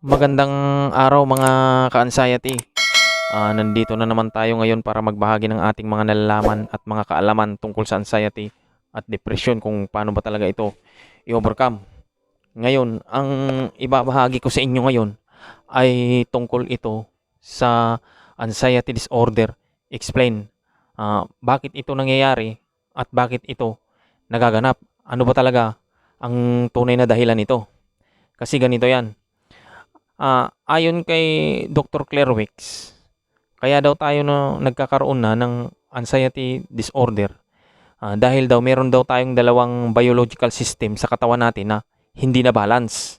Magandang araw mga ka-anxiety. Ah, nandito na naman tayo ngayon para magbahagi ng ating mga nalalaman at mga kaalaman tungkol sa anxiety at depression kung paano ba talaga ito i-overcome. Ngayon, ang ibabahagi ko sa inyo ngayon ay tungkol ito sa anxiety disorder. Explain ah, bakit ito nangyayari at bakit ito nagaganap. Ano ba talaga ang tunay na dahilan nito? Kasi ganito yan. Ah, ayon kay Dr. Claire Wicks, kaya daw tayo na nagkakaroon na ng anxiety disorder ah, dahil daw meron daw tayong dalawang biological system sa katawan natin na hindi na balance.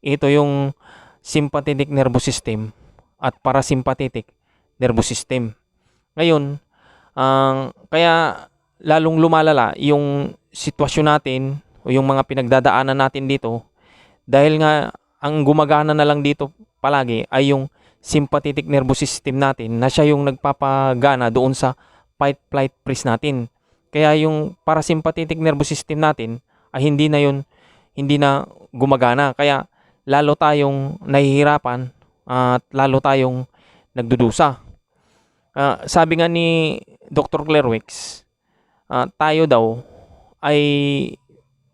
Ito yung sympathetic nervous system at parasympathetic nervous system. Ngayon, ang kaya lalong lumalala yung sitwasyon natin o yung mga pinagdadaanan natin dito dahil nga ang gumagana na lang dito palagi ay yung sympathetic nervous system natin na siya yung nagpapagana doon sa fight flight freeze natin. Kaya yung parasympathetic nervous system natin ay hindi na yun hindi na gumagana. Kaya lalo tayong nahihirapan at lalo tayong nagdudusa. Ah, sabi nga ni Dr. Claire Wicks, ah, tayo daw ay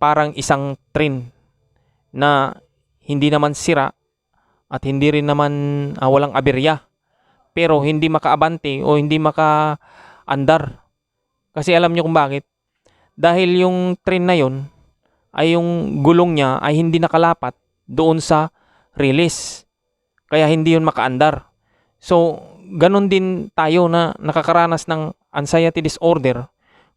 parang isang train na hindi naman sira at hindi rin naman ah, walang aberya. Pero hindi makaabante o hindi makaandar. Kasi alam niyo kung bakit? Dahil yung train na yon ay yung gulong niya ay hindi nakalapat doon sa release. Kaya hindi yun makaandar. So, ganun din tayo na nakakaranas ng anxiety disorder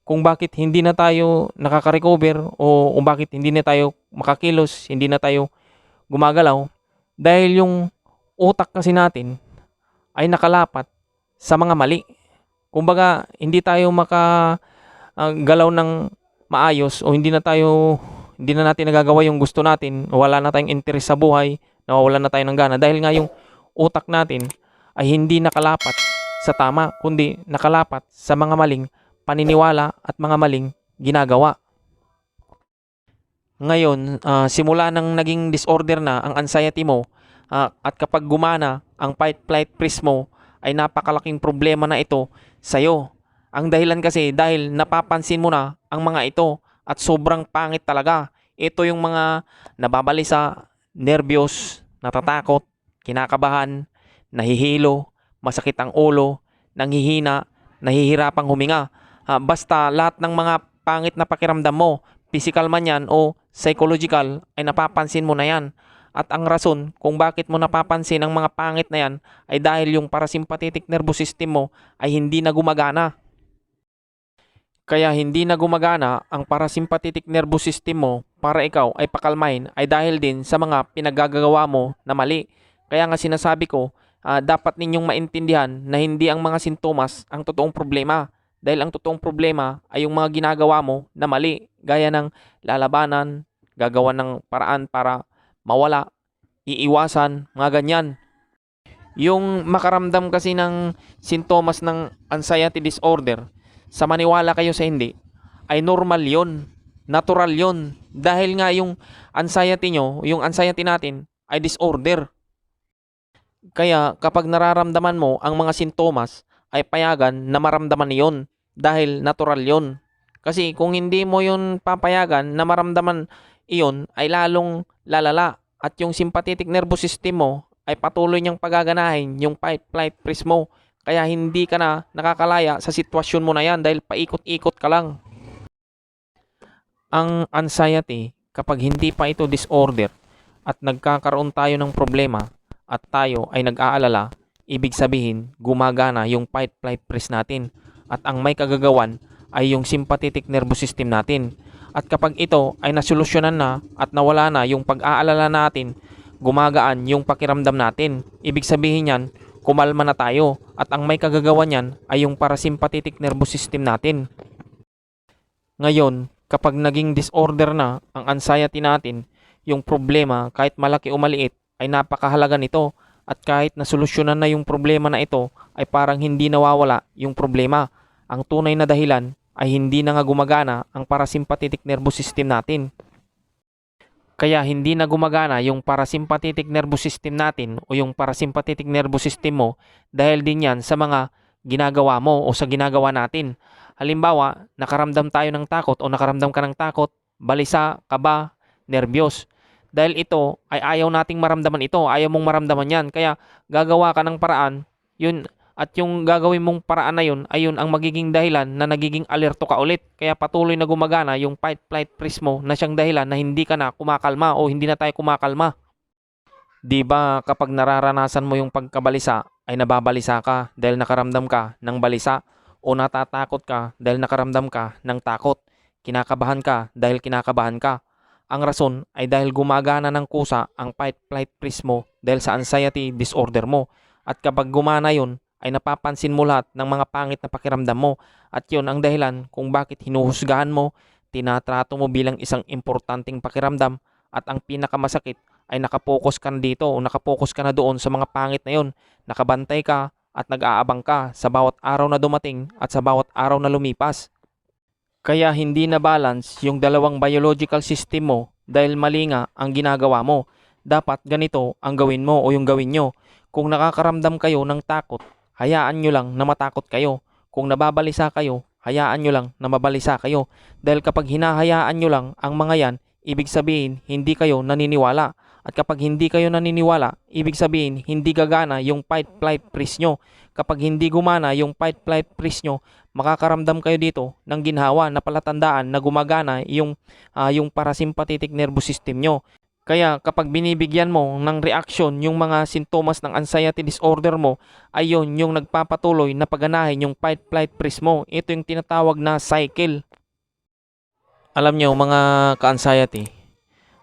kung bakit hindi na tayo nakaka-recover o kung bakit hindi na tayo makakilos, hindi na tayo gumagalaw dahil yung utak kasi natin ay nakalapat sa mga mali. Kumbaga, hindi tayo maka ah, galaw ng maayos o hindi na tayo hindi na natin nagagawa yung gusto natin, wala na tayong interes sa buhay, nawawalan na tayo ng gana dahil nga yung utak natin ay hindi nakalapat sa tama, kundi nakalapat sa mga maling paniniwala at mga maling ginagawa. Ngayon, ah, simula nang naging disorder na ang anxiety mo ah, at kapag gumana ang fight flight freeze mo ay napakalaking problema na ito sa iyo. Ang dahilan kasi dahil napapansin mo na ang mga ito at sobrang pangit talaga. Ito yung mga nababalisa, nervyos, natatakot, kinakabahan, nahihilo, masakit ang ulo, nanghihina, nahihirapang huminga. Ah, basta lahat ng mga pangit na pakiramdam mo, physical man yan o psychological, ay napapansin mo na yan. At ang rason kung bakit mo napapansin ang mga pangit na yan ay dahil yung parasympathetic nervous system mo ay hindi na gumagana. Kaya hindi na gumagana ang parasympathetic nervous system mo para ikaw ay pakalmahin ay dahil din sa mga pinagagagawa mo na mali. Kaya nga sinasabi ko, ah, dapat ninyong maintindihan na hindi ang mga sintomas ang totoong problema. Dahil ang totoong problema ay yung mga ginagawa mo na mali. Gaya ng lalabanan, gagawa ng paraan para mawala, iiwasan, mga ganyan. Yung makaramdam kasi ng sintomas ng anxiety disorder, sa maniwala kayo sa hindi, ay normal yon Natural yon Dahil nga yung anxiety nyo, yung anxiety natin, ay disorder. Kaya kapag nararamdaman mo ang mga sintomas, ay payagan na maramdaman yon dahil natural yon. Kasi kung hindi mo yon papayagan na maramdaman iyon, ay lalong lalala. At yung sympathetic nervous system mo ay patuloy niyang pagaganahin yung fight, flight, freeze mo. Kaya hindi ka na nakakalaya sa sitwasyon mo na yan dahil paikot-ikot ka lang. Ang anxiety, kapag hindi pa ito disorder at nagkakaroon tayo ng problema at tayo ay nag-aalala, ibig sabihin gumagana yung fight, flight, freeze natin. At ang may kagagawan ay yung sympathetic nervous system natin. At kapag ito ay nasolusyonan na at nawala na yung pag-aalala natin, gumagaan yung pakiramdam natin. Ibig sabihin yan, kumalma na tayo at ang may kagagawan yan ay yung parasympathetic nervous system natin. Ngayon, kapag naging disorder na ang anxiety natin, yung problema kahit malaki o maliit ay napakahalaga nito at kahit nasolusyonan na yung problema na ito ay parang hindi nawawala yung problema. Ang tunay na dahilan ay hindi na nga gumagana ang parasympathetic nervous system natin. Kaya hindi na gumagana yung parasympathetic nervous system natin o yung parasympathetic nervous system mo dahil din yan sa mga ginagawa mo o sa ginagawa natin. Halimbawa, nakaramdam tayo ng takot o nakaramdam ka ng takot, balisa, kaba, nervyos. Dahil ito ay ayaw nating maramdaman ito, ayaw mong maramdaman yan. Kaya gagawa ka ng paraan, yun, at yung gagawin mong paraan na yun, ayun ang magiging dahilan na nagiging alerto ka ulit. Kaya patuloy na gumagana yung fight, flight, freeze mo na siyang dahilan na hindi ka na kumakalma o hindi na tayo kumakalma. Di ba kapag nararanasan mo yung pagkabalisa ay nababalisa ka dahil nakaramdam ka ng balisa o natatakot ka dahil nakaramdam ka ng takot. Kinakabahan ka dahil kinakabahan ka. Ang rason ay dahil gumagana ng kusa ang fight, flight, freeze mo dahil sa anxiety disorder mo. At kapag gumana yun, ay napapansin mo lahat ng mga pangit na pakiramdam mo. At yun ang dahilan kung bakit hinuhusgahan mo, tinatrato mo bilang isang importanteng pakiramdam at ang pinakamasakit ay nakapokus ka na dito o nakapokus ka na doon sa mga pangit na yun. Nakabantay ka at nag-aabang ka sa bawat araw na dumating at sa bawat araw na lumipas. Kaya hindi na balance yung dalawang biological system mo dahil mali nga ang ginagawa mo. Dapat ganito ang gawin mo o yung gawin nyo. Kung nakakaramdam kayo ng takot, hayaan nyo lang na matakot kayo. Kung nababalisa kayo, hayaan nyo lang na mabalisa kayo. Dahil kapag hinahayaan nyo lang ang mga yan, ibig sabihin hindi kayo naniniwala. At kapag hindi kayo naniniwala, ibig sabihin hindi gagana yung fight, flight, freeze nyo. Kapag hindi gumana yung fight, flight, freeze nyo, makakaramdam kayo dito ng ginhawa na palatandaan na gumagana yung, ah, yung parasympathetic nervous system nyo. Kaya kapag binibigyan mo ng reaction yung mga sintomas ng anxiety disorder mo, ay yun yung nagpapatuloy na paganahin yung fight, flight, freeze mo. Ito yung tinatawag na cycle. Alam nyo mga ka-anxiety,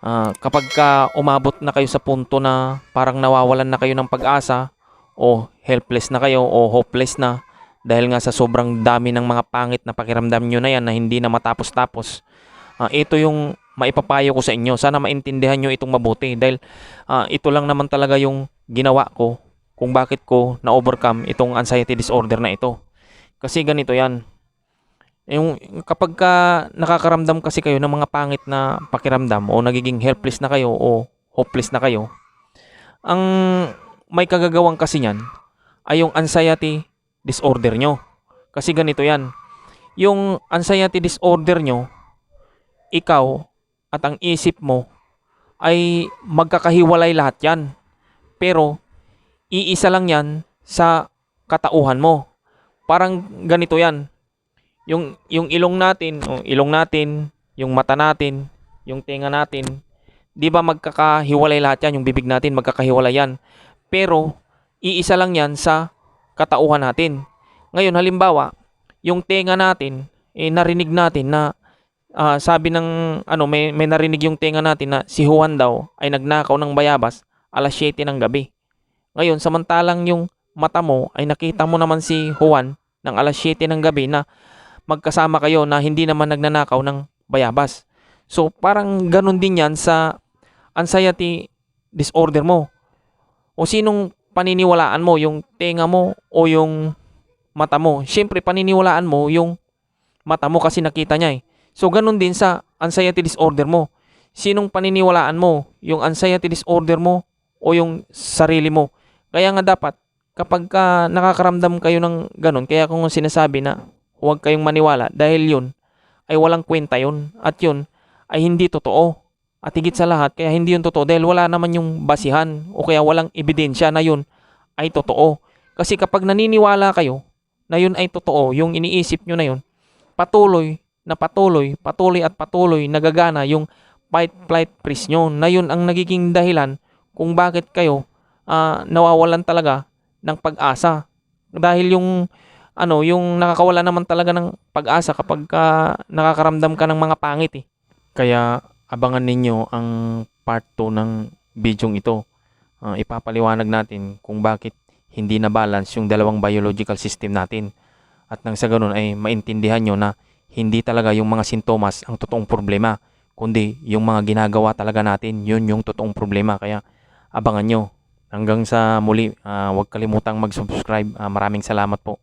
ah, kapag ka umabot na kayo sa punto na parang nawawalan na kayo ng pag-asa o helpless na kayo o hopeless na dahil nga sa sobrang dami ng mga pangit na pakiramdam nyo na yan na hindi na matapos-tapos, ah, ito yung maipapayo ko sa inyo. Sana maintindihan nyo itong mabuti dahil ah, ito lang naman talaga yung ginawa ko kung bakit ko na-overcome itong anxiety disorder na ito. Kasi ganito yan. Yung kapag ka nakakaramdam kasi kayo ng mga pangit na pakiramdam o nagiging helpless na kayo o hopeless na kayo, ang may kagagawang kasi niyan ay yung anxiety disorder nyo. Kasi ganito yan. Yung anxiety disorder nyo, ikaw at ang isip mo ay magkakahiwalay lahat yan. Pero, iisa lang yan sa katauhan mo. Parang ganito yan. Yung, yung ilong natin, o ilong natin, yung mata natin, yung tenga natin, di ba magkakahiwalay lahat yan? Yung bibig natin, magkakahiwalay yan. Pero, iisa lang yan sa katauhan natin. Ngayon, halimbawa, yung tenga natin, eh, narinig natin na ah, sabi ng ano may, may narinig yung tenga natin na si Juan daw ay nagnakaw ng bayabas alas 7 ng gabi. Ngayon, samantalang yung mata mo ay nakita mo naman si Juan ng alas 7 ng gabi na magkasama kayo na hindi naman nagnanakaw ng bayabas. So, parang ganun din yan sa anxiety disorder mo. O sinong paniniwalaan mo, yung tenga mo o yung mata mo? Siyempre, paniniwalaan mo yung mata mo kasi nakita niya eh. So, ganun din sa anxiety disorder mo. Sinong paniniwalaan mo? Yung anxiety disorder mo o yung sarili mo? Kaya nga dapat, kapag ka nakakaramdam kayo ng ganun, kaya kung sinasabi na huwag kayong maniwala dahil yun ay walang kwenta yun at yun ay hindi totoo. At higit sa lahat, kaya hindi yun totoo dahil wala naman yung basihan o kaya walang ebidensya na yun ay totoo. Kasi kapag naniniwala kayo na yun ay totoo, yung iniisip nyo na yun, patuloy na patuloy, patuloy at patuloy nagagana yung fight, flight, freeze nyo na yun ang nagiging dahilan kung bakit kayo ah, nawawalan talaga ng pag-asa. Dahil yung ano, yung nakakawala naman talaga ng pag-asa kapag ka nakakaramdam ka ng mga pangit eh. Kaya abangan ninyo ang part 2 ng bidyong ito. Ah, ipapaliwanag natin kung bakit hindi na balance yung dalawang biological system natin. At nang sa ganun ay maintindihan nyo na hindi talaga yung mga sintomas ang totoong problema, kundi yung mga ginagawa talaga natin, yun yung totoong problema. Kaya abangan nyo. Hanggang sa muli, ah, huwag kalimutang mag-subscribe. Ah, maraming salamat po.